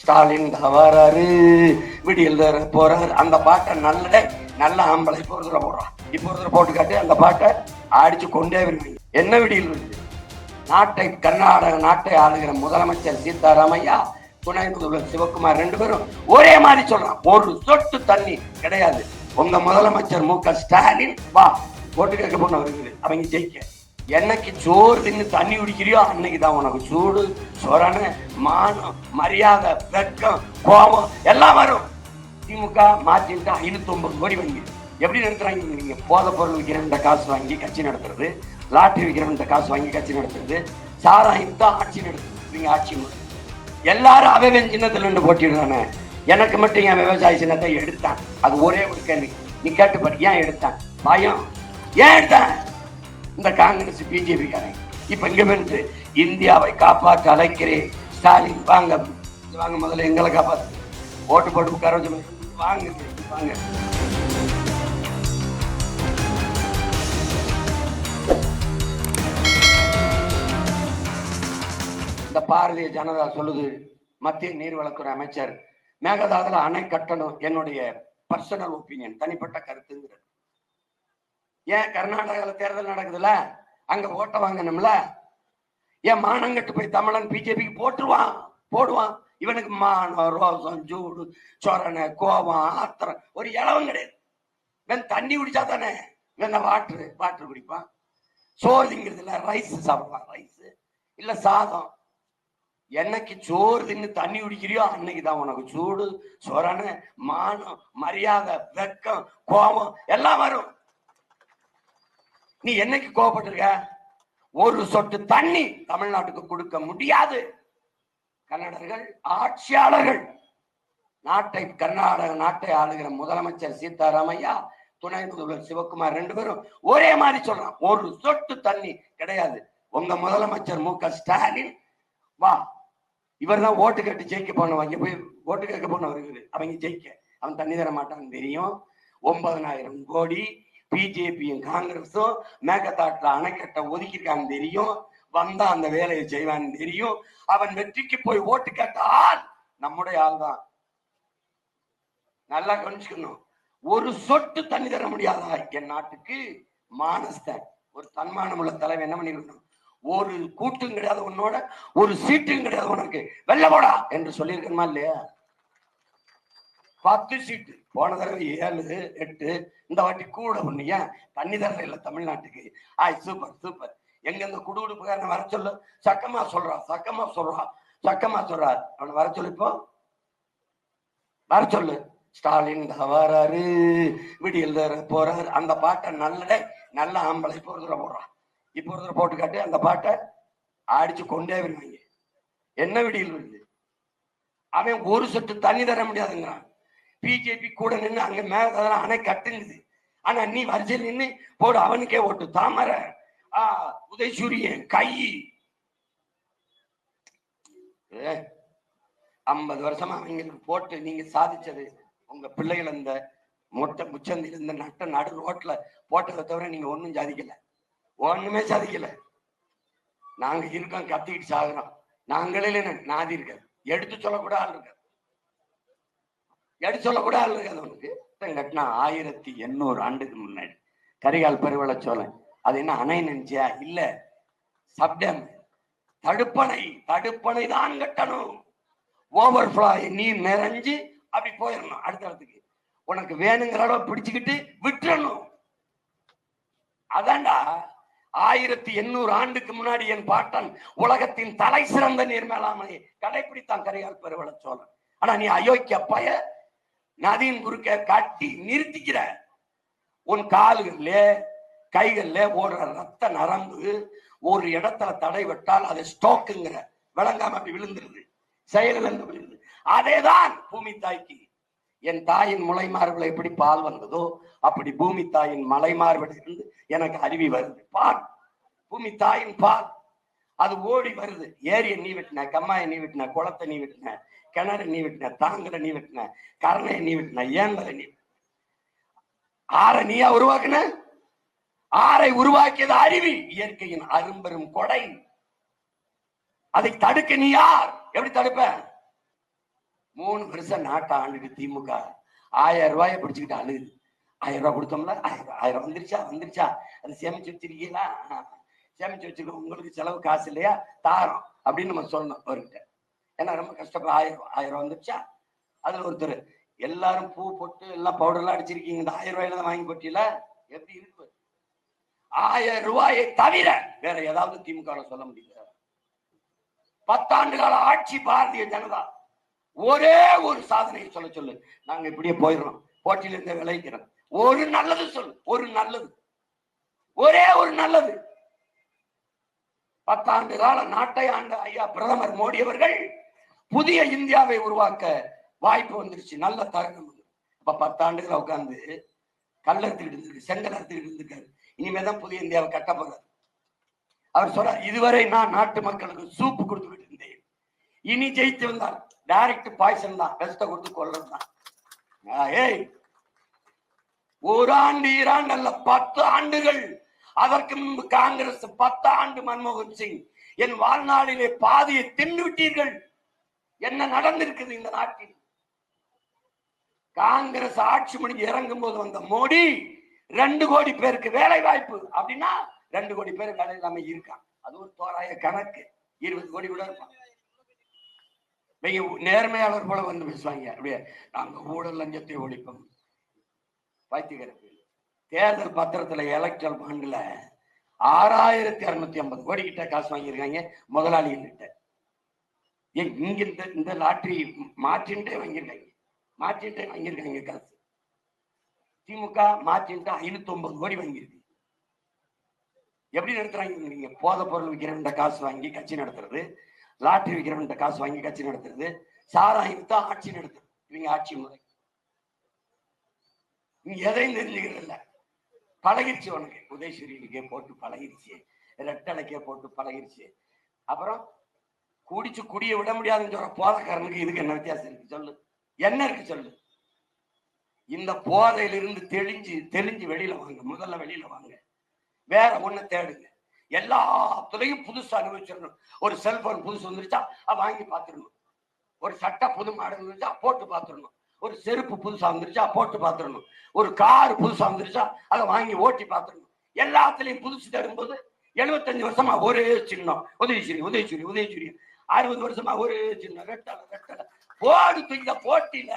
ஸ்டாலின் தவறாரு விடியல் தர போறாரு. அந்த பாட்டை நல்ல நல்ல ஆம்பளை இப்போ ஒரு போடுறான். இப்போ ஒரு போட்டு காட்டி அந்த பாட்டை அடிச்சு கொண்டே வருவீங்க. என்ன விடியல் வருது நாட்டை கர்நாடக நாட்டை ஆளுகிற முதலமைச்சர் சீதாராமையா துணை முதல்வர் சிவகுமார் ரெண்டு பேரும் ஒரே மாதிரி சொல்றான். ஒரு சொட்டு தண்ணி கிடையாது. உங்க முதலமைச்சர் மு க ஸ்டாலின் வா. ஓட்டு கேட்க போன வருகிறது அவங்க ஜெயிக்க. என்னைக்கு சோறு தின்னு தண்ணி குடிக்கிறியோ அன்னைக்கு தான் உனக்கு சூடு சொரணு மானம் மரியாதை வெக்கம் கோபம் எல்லாம் வரும். திமுக மாற்றிட்டு ஐநூத்தொம்பது கோடி வாங்கி. எப்படி நடத்துறாங்க நீங்க? போதை பொருள் விற்கிறவன் காசு வாங்கி கட்சி நடத்துறது லாட்டரி விற்கிறவன் காசு வாங்கி கட்சி நடத்துறது சாராயம் தான் ஆட்சி நடத்துறது நீங்க ஆட்சி எல்லாரும் அவன் சின்னத்தில் நின்று போட்டிடுறானே எனக்கு மட்டும் என் விவசாய சின்னத்தை எடுத்தான். அது ஒரே ஒரு கேள்வி. நீ கேட்டு பாரு ஏன் எடுத்தான்? பயம். ஏன் எடுத்தான்? இந்த காங்கிரஸ் பிஜேபி காரங்க. இப்ப இங்க இந்தியாவை காப்பாற்ற அழைக்கிறேன். ஸ்டாலின் வாங்க. வாங்க முதல்ல எங்களை காப்பாத்து. ஓட்டு போட்டு உட்கார வச்சு வாங்க வாங்க. இந்த பாரதிய ஜனதா சொல்லுது மத்திய நீர்வளத்துறை அமைச்சர் மேகதாதுல அணை கட்டணும் என்னுடைய பர்சனல் ஒப்பீனியன் தனிப்பட்ட கருத்துங்கிறது. ஏன் கர்நாடகாவில் தேர்தல் நடக்குதுல்ல? அங்க ஓட்ட வாங்கணும்ல? ஏன் மானங்கட்டு போய் தமிழன் பிஜேபிக்கு போட்டுருவான்? போடுவான். இவனுக்கு மானம் ரோசம் ஜூடு சொரணை கோபம் ஆத்திரம் ஒரு இளவும் கிடையாது. இவன் தண்ணி குடிச்சா தானே? இவன் வாட்டரு வாட்டர் குடிப்பான்? சோறு திங்கிறது இல்ல ரைஸ் சாப்பிடுவான் ரைஸ் இல்லை சாதம். என்னைக்கு சோறு தின்னு தண்ணி குடிக்கிறியோ அன்னைக்கு தான் உனக்கு சூடு சொரணை மானம் மரியாதை வெக்கம் கோபம் எல்லாம் வரும். நீ என்னைக்கு கோபப்பட்டிருக்க ஒரு சொட்டு தண்ணி தமிழ்நாட்டுக்கு கொடுக்க முடியாது. கன்னடர்கள் ஆட்சியாளர்கள். நாட்டை கர்நாடக நாட்டை ஆளுகிற முதலமைச்சர் சீதாராமையா துணை முதல்வர் சிவகுமார் ரெண்டு பேரும் ஒரே மாதிரி சொல்றான். ஒரு சொட்டு தண்ணி கிடையாது. உங்க முதலமைச்சர் மு க ஸ்டாலின் வா. இவர் தான் ஓட்டு கட்டு ஜெயிக்க போனவன் போய் ஓட்டு கேட்க போன வருகிறது அவங்க ஜெயிக்க. அவன் தண்ணி தர மாட்டான்னு தெரியும். ஒன்பதனாயிரம் கோடி பிஜேபியும் காங்கிரஸும் மேகதாட்டுல அணைக்கட்டை ஒதுக்கிருக்கான்னு தெரியும். வந்தா அந்த வேலையை செய்வான்னு தெரியும். அவன் வெற்றிக்கு போய் ஓட்டு கேட்ட ஆள் நம்முடைய ஆள் தான். நல்லா கவனிச்சுக்கணும். ஒரு சொட்டு தண்ணி தர முடியாதா? என் நாட்டுக்கு மானஸ்தன் ஒரு தன்மானம் உள்ள தலைவன் என்ன பண்ணிருக்கணும்? ஒரு கூட்டும் கிடையாது உன்னோட ஒரு சீட்டும் கிடையாது உனக்கு. வெள்ள போடா என்று சொல்லியிருக்கணுமா இல்லையா? பத்து சீட்டு. போன தடவை ஏழு எட்டு இந்த வாட்டி கூட ஒண்ணு. ஏன்? தண்ணி தர இல்லை தமிழ்நாட்டுக்கு. ஆய் சூப்பர் சூப்பர் எங்க இந்த குடுகுடுப்புக்காரன் வர சொல்லு. சக்கமா சொல்றான் சக்கமா சொல்றான் சக்கமா சொல்றார் அவனை வர சொல்லு இப்போ. வர சொல்லு. ஸ்டாலின் வராரு. விடியல் தர போறாரு. அந்த பாட்டை நல்லடே நல்ல ஆம்பளை இப்போ ஒரு தடவை போடுறான் இப்போ ஒரு தடவை போட்டு காட்டி. அந்த பாட்டை அடிச்சு கொண்டே வருவாங்க. என்ன விடியல் வருது? அவன் ஒரு சொட்டு தண்ணி தர முடியாதுங்கிறான். பிஜேபி கூட நின்று அங்க மேல அதெல்லாம் அணை கட்டுங்குது ஆனா நீ வரிசையில் நின்று போடு அவனுக்கே ஓட்டு. தாமரை ஆ உதயசூரியன் கை. ஐம்பது வருஷமா அவங்களுக்கு போட்டு நீங்க சாதிச்சது. உங்க பிள்ளைகள் அந்த மொட்டை முச்சந்தில் இந்த நட்ட நடு ரோட்ல போட்டதை தவிர நீங்க ஒண்ணும் சாதிக்கல. ஒண்ணுமே சாதிக்கல. நாங்க இருக்கோம் கத்திக்கிட்டு சாகுறோம். நாங்களே நாதி இருக்காது எடுத்து சொல்லக்கூட ஆள் இருக்காது எடுத்து சொல்லக்கூட ஆள் இருக்காது உனக்கு. கட்டினா ஆயிரத்தி எண்ணூறு ஆண்டுக்கு முன்னாடி. கரிகால் பெருவள சோழன். அது என்ன அணை நினைச்சியா இல்ல. சப்டம் தடுப்பணை. தடுப்பணை தான் கட்டணும். ஓவர்ஃப்ளோ நீர் நிறைஞ்சு அப்படி போயிடணும். அடுத்த இடத்துக்கு உனக்கு வேணுங்கிற அளவு பிடிச்சுக்கிட்டு விட்டுறணும். அதான்டா. ஆயிரத்தி எண்ணூறு ஆண்டுக்கு முன்னாடி என் பாட்டன் உலகத்தின் தலை சிறந்த நீர் மேலாண்மையை கடைபிடித்தான் கரிகால் பெருவள சோழன். ஆனா நீ அயோக்கிய பய நதியின் குறுக்க கட்டி நிறுத்திக்கிற. உன் கால்கள்ல கைகள்ல ஓடுற ரத்த நரம்பு ஒரு இடத்துல தடை விட்டால் அது ஸ்டோக்குங்கிற. விளங்காம அப்படி விழுந்துருது. செயலிழந்து விழுந்து அதேதான் பூமி தாய்க்கு. என் தாயின் முளைமார்பில் எப்படி பால் வந்ததோ அப்படி பூமி தாயின் மலைமார்பிலிருந்து எனக்கு அருவி வருது. பால். பூமி தாயின் பால். அது ஓடி வருது. ஏரியை நீ வெட்டின கம்மாயை நீ வெட்டின குளத்தை நீ வெட்டின கிணறு நீ வெட்டின தாங்கலை நீ வெட்டின கரணையை நீ வெட்டின ஏந்தலை நீ ஆற நீயா உருவாக்குன? ஆரை உருவாக்கியது அருவி இயற்கையின் அரும்பெரும் கொடை. அதை தடுக்க நீ யார்? எப்படி தடுப்ப? மூணு வருஷம் நாட்டை ஆண்டுக்கு திமுக. ஆயிரம் ரூபாயை பிடிச்சுக்கிட்டு அழுகுது ஆயிரம் ரூபாய் கொடுத்தோம்ல? ஆயிரம் ரூபாய், ஆயிரம் வந்துருச்சா? வந்துருச்சா? அது சேமிச்சு வச்சிருக்கீங்களா? சேமிச்சு வச்சிருக்கோம் உங்களுக்கு செலவு காசு இல்லையா? தாரோம் அப்படின்னு நம்ம சொல்லணும் அவர்கிட்ட. ஏன்னா ரொம்ப கஷ்டப்பட ஆயிரம் ஆயிரம் வந்துருச்சா? அதில் ஒருத்தர் எல்லாரும் பூ போட்டு எல்லாம் பவுடர்லாம் அடிச்சிருக்கீங்க இந்த ஆயிரம் ரூபாயில தான் வாங்கி போட்டியில எப்படி இருக்கு? ஆயிரம் ரூபாயை தவிர வேற ஏதாவது திமுக சொல்ல முடியல பத்தாண்டு கால ஆட்சி பாரதிய ஜனதா ஒரே ஒரு சாதனையை சொல்ல சொல்லு. நாங்க இப்படியே போயிடுறோம் போட்டியில இருந்த விளைவிக்கிறோம். ஒரு நல்லது சொல்லு ஒரு நல்லது. ஒரே ஒரு நல்லது. பத்தாண்டு கால நாட்டை ஆண்ட ஐயா பிரதமர் மோடி அவர்கள் புதிய இந்தியாவை உருவாக்க வாய்ப்பு வந்துருச்சு. நல்ல தருணம் இப்ப அப்ப பத்தாண்டுகள் உட்கார்ந்து கல் எடுத்துக்கிட்டு இருந்திருக்கு செங்கல் எடுத்துக்கிட்டு இருந்திருக்காரு. இனிமேதான் புதிய இந்தியாவை கட்ட போறாரு. அவர் சொல்றார் இதுவரை நான் நாட்டு மக்களுக்கு சூப்பு கொடுத்துக்கிட்டு இருந்தேன். இனி ஜெயித்து வந்தால் டைரக்ட் பாய்சன் தான் விஷத்தை கொடுத்து கொள்றது தான். ஏய் ஒரு ஆண்டு ஈராண்டு அல்ல பத்து ஆண்டுகள் அதற்கு முன்பு காங்கிரஸ் பத்து ஆண்டு மன்மோகன் சிங் என் வாழ்நாளிலே பாதியை தின்னு விட்டீர்கள் என்ன நடந்திருக்குது இந்த நாட்டில்? காங்கிரஸ் ஆட்சி முடிஞ்சு இறங்கும் போது வந்த மோடி ரெண்டு கோடி பேருக்கு வேலை வாய்ப்பு அப்படின்னா ரெண்டு கோடி பேர் வேலை இல்லாம இருக்கான் அது ஒரு தோராய கணக்கு. இருபது கோடி கூட இருப்பான் நேர்மையாளர் போல வந்து பேசுவாங்க. அப்படியே நாங்க ஊழல் லஞ்சத்தை ஒழிப்போம். பைத்தியகிறது தேர்தல் பத்திரத்துல எலக்ட்ரல் பாண்டுல ஆறாயிரத்தி அறுநூத்தி ஐம்பது கோடி கிட்ட காசு வாங்கியிருக்காங்க முதலாளிகள் ஏன் இங்க இந்த இந்த லாட்ரி மாற்றின்ட்டே வாங்கியிருக்காங்க. மாற்றின்ட்டே வாங்கியிருக்காங்க காசு. திமுக மாற்றின்ட்டு ஐநூத்தி ஒன்பது கோடி வாங்கியிருக்கு. எப்படி நடத்துறாங்க நீங்க போதை பொருள் விற்கிறவன்ட்ட காசு வாங்கி கட்சி நடத்துறது லாட்ரி விற்கிறவன்ட்ட காசு வாங்கி கட்சி நடத்துறது சாராயம் தான் ஆட்சி நடத்துறது இவங்க ஆட்சி முறை. நீ எதையும் தெரிஞ்சுக்கிறது இல்லை பழகிருச்சு உனக்கு. உதயசூரியனுக்கே போட்டு பழகிருச்சு. ரெட்டலைக்கே போட்டு பழகிருச்சு. அப்புறம் குடிச்சு குடிய விட முடியாதுன்னு சொல்ற போதைக்காரனுக்கு இதுக்கு என்ன வித்தியாசம் இருக்கு? சொல்லு. என்ன இருக்கு சொல்லு? இந்த போதையிலிருந்து தெளிஞ்சு தெளிஞ்சு வெளியில வாங்க. முதல்ல வெளியில வாங்க. வேற ஒண்ணு தேடுங்க. எல்லாத்துலயும் புதுசு அனுபவிச்சிடணும். ஒரு செல்போன் புதுசு வந்துருச்சா அதை வாங்கி பார்த்துடணும். ஒரு சட்டை புது மாடல் வந்துருச்சா போட்டு பார்த்துடணும். ஒரு செருப்பு புதுசா வந்துருச்சா போட்டு பார்த்துடணும். ஒரு கார் புதுசா வந்துருச்சா அதை வாங்கி ஓட்டி பார்த்துடணும். எல்லாத்துலயும் புதுசு தரும்போது எழுபத்தஞ்சு வருஷமா ஒரே சின்னம். உதயசூரி உதயசூரி உதயசூரி அறுபது வருஷமா ஒரே சின்னம். ரெட்டலை ரெட்டலை. போடு தூக்கில போட்டியில.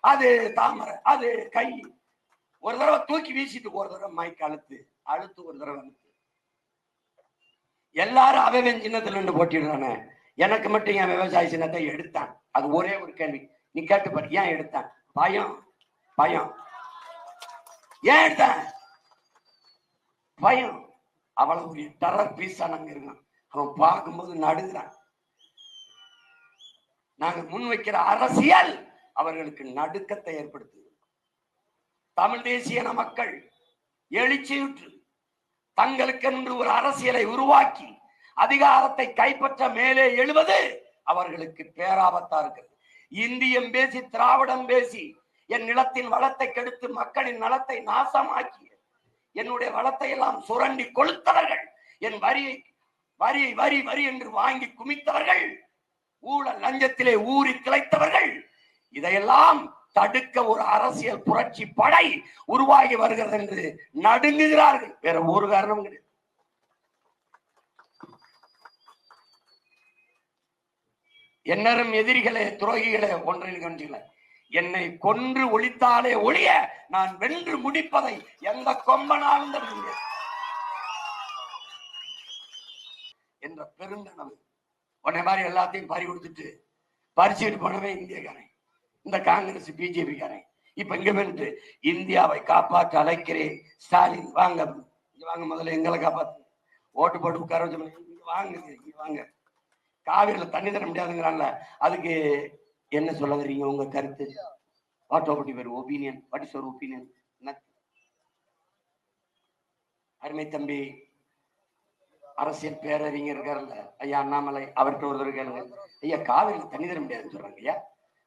அது தாமரை அது கை. ஒரு தடவை தூக்கி வீசிட்டு ஒரு தடவை மைக் அழுத்து. அழுத்து ஒரு தடவை அழுத்து. எல்லாரும் அவன் சின்னத்துல நின்று போட்டிடுறானே. எனக்கு மட்டும் என் விவசாய சின்னத்தை எடுத்தான். அது ஒரே ஒரு கேள்வி. நீ கேட்டு பாரு ஏன் எடுத்தேன் பயம் பயம். ஏன் எடுத்தேன் பயம். அவ்வளவு ஒரு டரர் பீஸா நாங்க இருக்கான் அவன் பார்க்கும்போது நடுங்கிறான். நாங்க முன்வைக்கிற அரசியல் அவர்களுக்கு நடுக்கத்தை ஏற்படுத்துது. தமிழ் தேசிய மக்கள் எழுச்சியுற்று தங்களுக்கென்று ஒரு அரசியலை உருவாக்கி அதிகாரத்தை கைப்பற்ற மேலே எழுவது அவர்களுக்கு பேராபத்தா இருக்கிறது. இந்தியம் பேசி திராவிடம் பேசி என் நிலத்தின் வளத்தை கெடுத்து மக்களின் நலத்தை நாசமாக்கி என்னுடைய வளத்தை எல்லாம் சுரண்டி கொளுத்தவர்கள் என் வரியை வரி வரி வரி என்று வாங்கி குமித்தவர்கள் ஊழல் லஞ்சத்திலே ஊறி திளைத்தவர்கள் இதையெல்லாம் தடுக்க ஒரு அரசியல் புரட்சி படை உருவாகி வருகிறது என்று நடுங்குகிறார்கள். வேற ஒரு காரணம் கிடையாது. என்னரும் எதிரிகளே துரோகிகளே ஒன்றில் கண்டில என்னை கொன்று ஒழித்தாலே ஒழிய நான் வென்று முடிப்பதை எந்த கொம்பனாலும் தடுக்க என்ற பெருந்தனவு உன்னை மாதிரி எல்லாத்தையும் பறி கொடுத்துட்டு பறிச்சுட்டு போனவே இந்தியக்காரன். இந்த காங்கிரஸ் பிஜேபி காரன் இப்ப இங்க வந்து இந்தியாவை காப்பாற்ற அழைக்கிறேன். ஸ்டாலின் வாங்க. வாங்க முதல்ல எங்களை காப்பாத்து. ஓட்டு போட்டு உட்கார வாங்க வாங்க. காவிரியில தண்ணி தர முடியாதுங்கிறான்ல. அதுக்கு என்ன சொல்ல வர்றீங்க உங்க கருத்து? What of your opinion what is your opinion அருமை தம்பி அரசியல் பேரறிஞர் இருக்காருல்ல. ஐயா அண்ணாமலை அவர்கிட்ட ஒரு கேளுங்க. ஐயா காவிரியில தண்ணி தர முடியாதுன்னு சொல்றாங்க ஐயா.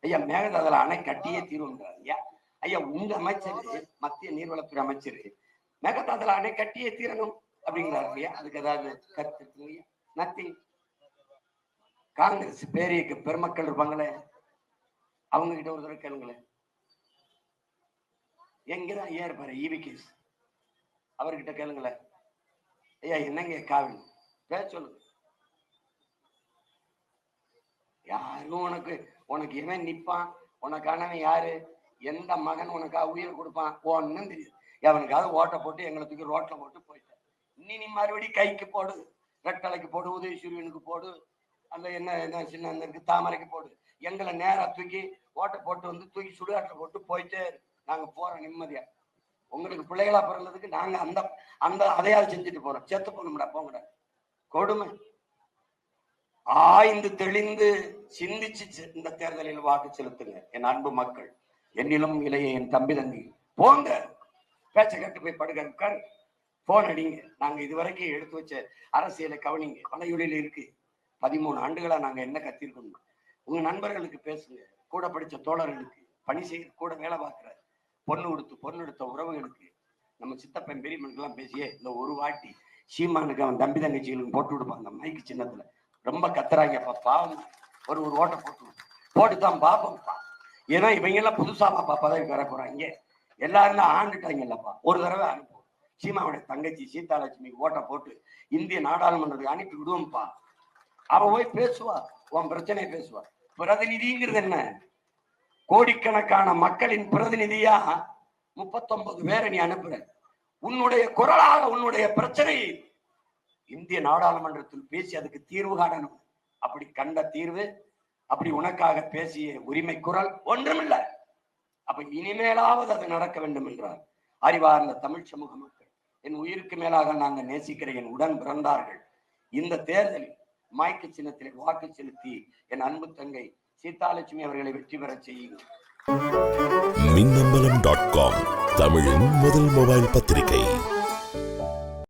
ஐயா மேகதாதுல அணை கட்டியே தீர்வுன்றாங்க ஐயா. ஐயா உங்க அமைச்சர் மத்திய நீர்வளத்துறை அமைச்சர் மேகதாதுல அணை கட்டியே தீரணும் அப்படிங்கிறாரு ஐயா. அதுக்கு ஏதாவது கருத்து இருக்குங்க ஐயா? நத்திங் காங்கிரஸ் பேரியக்க பெருமக்கள் இருப்பாங்களே? அவங்க கிட்ட ஒரு தடவை கேளுங்களேன். எங்கதான் ஐயா இருப்பாரு ஈவி கேஸ். அவர்கிட்ட கேளுங்களேன். ஐயா என்னங்க காவின் பேச சொல்லுங்க யாரும் உனக்கு உனக்கு இவன் நிப்பான். உனக்கானவன் யாரு? எந்த மகன் உனக்காக உயிர் கொடுப்பான்? ஒன்னும் தெரியாது. எவனுக்காவது ஓட்டை போட்டு எங்களை தூக்கி ரோட்ல போட்டு போயிட்டேன். இனி நீ மறுபடியும் கைக்கு போடு. ரெட்டலைக்கு போடு உதயசூரியனுக்கு போடு. அந்த என்ன என்ன சின்ன அந்த இருக்கு தாமரைக்கு போடு. எங்களை நேரா தூக்கி ஓட்டை போட்டு வந்து தூக்கி சுடுகாட்டில் போட்டு போயிட்டே நாங்க போறோம் நிம்மதியா. உங்களுக்கு பிள்ளைகளா பிறந்ததுக்கு நாங்க அந்த அந்த அதையாவது செஞ்சுட்டு போறோம். செத்து போகணும்டா போங்கடா. கொடுமை. ஆய்ந்து தெளிந்து சிந்திச்சு இந்த தேர்தலில் வாக்கு செலுத்துங்க என் அன்பு மக்கள். என்னிலும் இளைய என் தம்பி தங்கி. போங்க. பேச்ச கேட்டு போய் படுக்க உட்காரு போன் அடிங்க. நாங்க இதுவரைக்கும் எடுத்து வச்ச அரசியலை கவனிங்க. வலையொலியில இருக்கு. பதிமூணு ஆண்டுகளா நாங்க என்ன கத்திருக்கோம் உங்க நண்பர்களுக்கு பேசுங்க. கூட படிச்ச தோழர்களுக்கு பணி செய்ய கூட வேலை பார்க்கிற பொண்ணு கொடுத்து பொண்ணு எடுத்த உறவுகளுக்கு நம்ம சித்தப்பன் பெரியமனுக்கெல்லாம் பேசியே இந்த ஒரு வாட்டி சீமானுக்கு அவன் தம்பி தங்கச்சிகளுக்கு போட்டு விடுப்பாங்க மைக்கு சின்னத்துல. ரொம்ப கத்துறாங்கப்பா பாவம். ஒரு ஒரு ஓட்டை போட்டு விடு. போட்டு தான் பாப்போம்ப்பா ஏன்னா இவங்க எல்லாம் புதுசாப்பா பதவி வர போறாங்க. எல்லாரும் தான் ஆண்டுட்டாங்கல்லப்பா. ஒரு தடவை அனுப்புவோம். சீமாவுடைய தங்கச்சி சீதாலட்சுமிக்கு ஓட்டை போட்டு இந்திய நாடாளுமன்றத்துக்கு அனுப்பி விடுவோம்ப்பா. அவ போய் பேசுவா உன் பிரச்சனையை பேசுவா. பிரதிநிதிங்கிறது என்ன? கோடிக்கணக்கான மக்களின் பிரதிநிதியா முப்பத்தொன்பது பேரை நீ அனுப்புற. உன்னுடைய குரலாக உன்னுடைய பிரச்சனையை இந்திய நாடாளுமன்றத்தில் பேசி அதுக்கு தீர்வு காணணும். அப்படி கண்ட தீர்வு அப்படி உனக்காக பேசிய உரிமை குரல் ஒன்றுமில்ல. அப்ப இனிமேலாவது அது நடக்க வேண்டும் என்றார். அறிவார்ந்த தமிழ் சமூக மக்கள் என் உயிருக்கு மேலாக நாங்கள் நேசிக்கிற என் உடன் பிறந்தார்கள். இந்த தேர்தலில் மயக்க சின்னத்தில் வாக்கு செலுத்தி என் அன்பு தங்கை சீதாலட்சுமி அவர்களை வெற்றி பெறச் செய்யுங்கள். மின்னம்பலம் டாட் காம் தமிழின் முதல் மொபைல் பத்திரிகை.